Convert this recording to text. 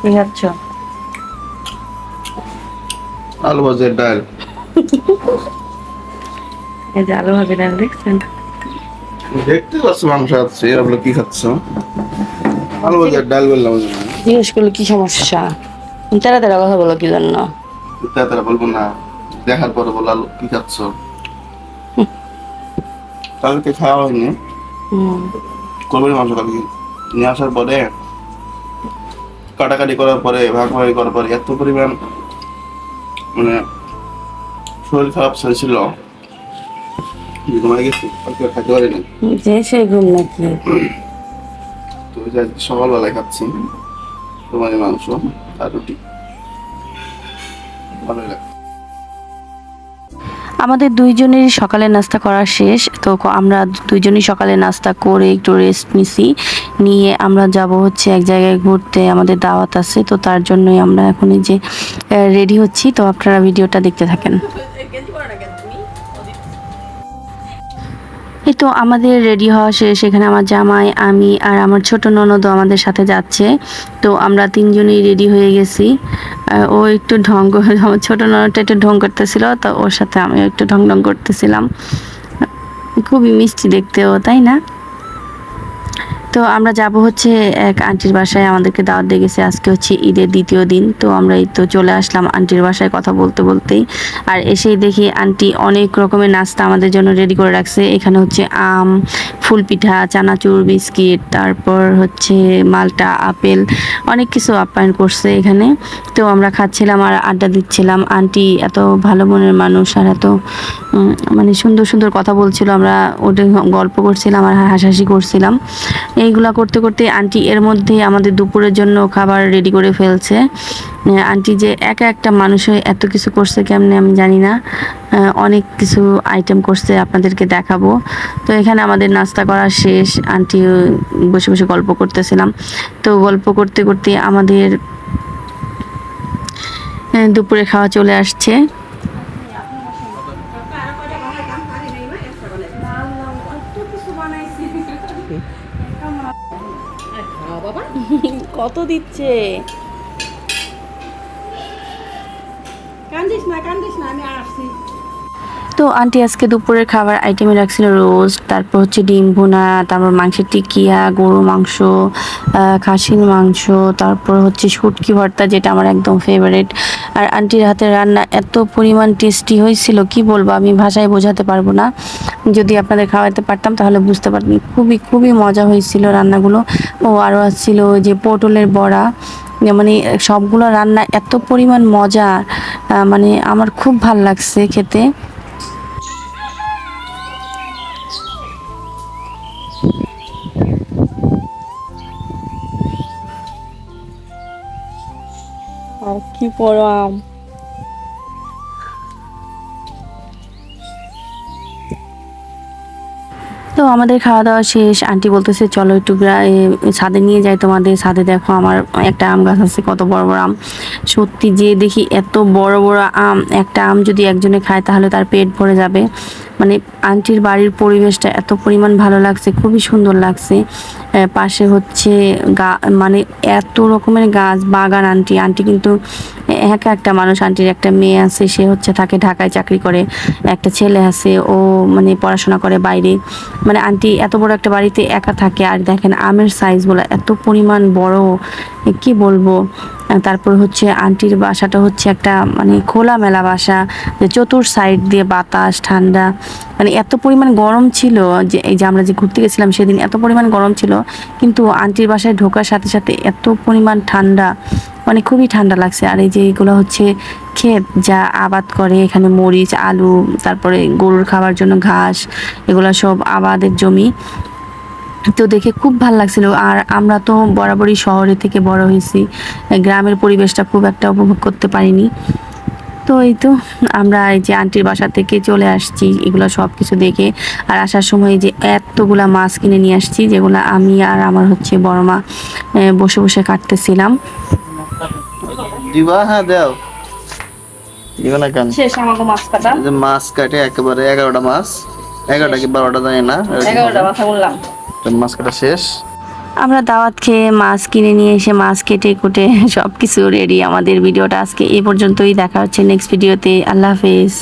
কি খাচ্ছ? আলু ভাজের ডাল। এই যে আলু ভাজি ডাল দেখছেন? দেখতে পাচ্ছ মাংস আছে আপনি কি খাচ্ছ? আলু ভাজের ডাল বললাম না। জিজ্ঞেস করলে কি সমস্যা? তারা তারা কথা বলো কি জন্য? তাড়াতাড়ি বলব না দেখার পরে বলো আলু কি খাচ্ছ? কালকে খাওয়া হয়নি। হুম। কোরবানি মাংস কালকে নিয়ে আসার পরে কাটাকাটি করার পরে ভাগাভাগি করার পরে এত পরিমাণ মানে শরীর খারাপ ছিল ঘুমাই গেছি খাইতে পারিনি যে সেই ঘুম নাকি তো সকালবেলায় খাচ্ছি তোমার মাংস আর রুটি। ভালোই লাগে আমাদের দুইজনেরই সকালে নাস্তা করা শেষ, তো আমরা দুইজনই সকালে নাস্তা করে একটু রেস্ট নিছি। নিয়ে আমরা যাব হচ্ছে এক জায়গায় ঘুরতে, আমাদের দাওয়াত আছে, তো তার জন্যই আমরা এখন যে রেডি হচ্ছি। তো আপনারা ভিডিওটা দেখতে থাকেন। এই তো আমাদের রেডি হওয়া শেষ। এখানে আমার জামাই, আমি আর আমার ছোট ননদও আমাদের সাথে যাচ্ছে। তো আমরা তিনজনই রেডি হয়ে গেছি। ও একটু ঢং আমার ছোট ননদটা একটু ঢং করতেছিল, তো ওর সাথে আমি একটু ঢং ঢং করতেছিলাম। খুবই মিষ্টি দেখতেও তাই না? তো আমরা যাব হচ্ছে এক আন্টির বাসায়। আমাদেরকে দাওয়াত দিয়ে গেছে আজকে হচ্ছে ঈদের দ্বিতীয় দিন। তো আমরা এই তো চলে আসলাম আন্টির বাসায় কথা বলতে বলতেই। আর এসেই দেখি আন্টি অনেক রকমের নাস্তা আমাদের জন্য রেডি করে রাখছে। এখানে হচ্ছে আম, ফুল পিঠা, চানাচুর, বিস্কিট, তারপর হচ্ছে মালটা, আপেল, অনেক কিছু আপ্যায়ন করছে এখানে। তো আমরা খাচ্ছিলাম আর আড্ডা দিচ্ছিলাম। আন্টি এত ভালো মনের মানুষ আর এত মানে সুন্দর সুন্দর কথা বলছিল। আমরা ওটা গল্প করছিলাম আর হাসাহাসি করছিলাম। এইগুলা করতে করতে আন্টি এর মধ্যে আমাদের দুপুরের জন্য খাবার রেডি করে ফেলছে। আন্টি যে একা একটা মানুষ হয়ে এত কিছু করছে কেমনে আমি জানি না। অনেক কিছু আইটেম করছে আপনাদেরকে দেখাবো। তো এখানে আমাদের নাস্তা করা শেষ। আন্টি বসে বসে গল্প করতেছিলাম। তো গল্প করতে করতে আমাদের দুপুরে খাওয়া চলে আসছে। কত দিচ্ছে? কান্দিস না কান্দিস না আমি আসছি। তো আন্টি আজকে দুপুরের খাবার আইটেমে রাখছিল রোস্ট তারপর হচ্ছে ডিম ভুনা তারপর মাংসের টিকিয়া গরু মাংস খাসির মাংস তারপর হচ্ছে শুটকি ভর্তা যেটা আমার একদম ফেভারিট আর আন্টির হাতের রান্না এত পরিমাণ টেস্টি হয়েছিল, কি বলব? আমি ভাষায় বোঝাতে পারব না। যদি আপনাদের খাওয়াতে পারতাম, তাহলে বুঝতে পারতাম। খুবই খুবই মজা হয়েছিল রান্নাগুলো। ও আরও আসছিল যে পটলের বড়া। মানে সবগুলো রান্না এত পরিমাণ মজা। মানে আমার খুব ভালো লাগছে খেতে। আর কি বড় আম তো আমাদের খাওয়া দাওয়া শেষ। আন্টি বলতেছে, চলো একটু ছাদে নিয়ে যাই তোমাদের। ছাদে দেখো আমার একটা আম গাছ আছে, কত বড় বড় আম। সত্যি যে দেখি এত বড় বড় আম, একটা আম যদি একজনে খায় তাহলে তার পেট ভরে যাবে। মানে আন্টির বাড়ির পরিবেশটা এত পরিমাণ ভালো লাগছে, খুবই সুন্দর লাগছে। পাশে হচ্ছে গা মানে এত রকমের গাছ, বাগান, আন্টি। আন্টি কিন্তু একা একটা মানুষ, আন্টির একটা মেয়ে আছে, সে হচ্ছে থাকে ঢাকায় চাকরি করে, একটা ছেলে আছে, ও মানে পড়াশোনা করে বাইরে। মানে আন্টি এত বড় একটা বাড়িতে একা থাকে, আর দেখেন আমের সাইজগুলো এত পরিমাণ বড় কি বলব? তারপর হচ্ছে আন্টির বাসাটা হচ্ছে একটা মানে খোলামেলা বাসা, যে চতুর সাইড দিয়ে বাতাস, ঠান্ডা। মানে এত পরিমাণ গরম ছিল যে, এই যে আমরা যে ঘুরতে গেছিলাম সেদিন, এত পরিমাণ গরম ছিল কিন্তু আন্টির বাসায় ঢোকার সাথে সাথে এত পরিমাণ ঠান্ডা মানে খুবই ঠান্ডা লাগছে। আর এই যে এগুলো হচ্ছে ক্ষেত যা আবাদ করে, এখানে মরিচ, আলু, তারপরে গরুর খাওয়ার জন্য ঘাস, এগুলো সব আবাদের জমি। তো দেখে খুব ভালো লাগছিল। আর আমরা তো বরাবরই শহরে থেকে বড় হয়েছি। গ্রামের পরিবেশটা খুব একটা উপভোগ করতে পারিনি। তো এই তো আমরা এই যে আন্টির বাসা থেকে চলে আসছি এগুলো সব কিছু দেখে। আর আসার সময় যে এতগুলা মাছ কিনে নিয়ে আসছি যেগুলো আমি আর আমার হচ্ছে বড় মা বসে বসে কাটতেছিলাম। দিবা? হ্যাঁ দাও। দিবা না কেন? শেষ আমাকে মাছ কাটা। যে মাছ কাটে একেবারে এগারোটা মাছ। এগারোটা কি বারোটা জানি না এগারোটা মাথা বললাম। মাছ কাটা শেষ। আমরা দাওয়াত খেয়ে মাছ কিনে নিয়ে এসে মাছ কেটে কুটে সব কিছু রেডি আমাদের ভিডিওটা আজকে এই পর্যন্তই। দেখা হচ্ছে নেক্সট ভিডিওতে আল্লাহ হাফেজ।